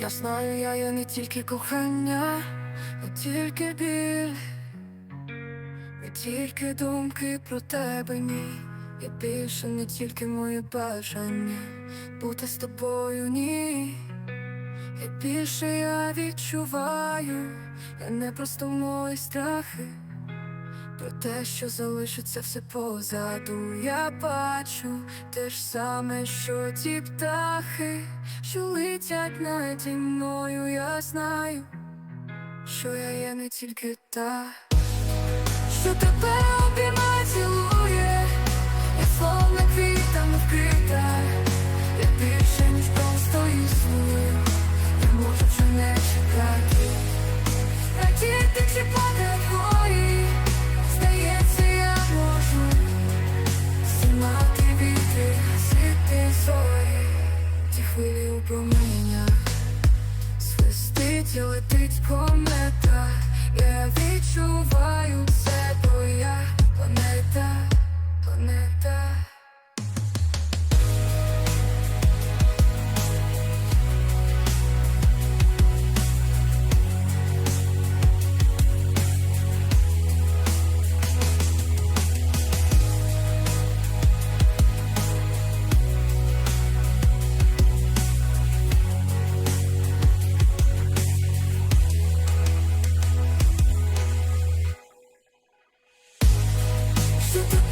Я знаю, я є не тільки кохання, не тільки біль, не тільки думки про тебе, ні. Я більше не тільки моє бажання бути з тобою, ні. І більше я відчуваю, я не просто мої страхи. Про те, що залишиться все позаду, я бачу. Те ж саме, що ті птахи, що летять наді мною, я знаю, що я є не тільки та, що тебе променях, свистить і летить комета, Thank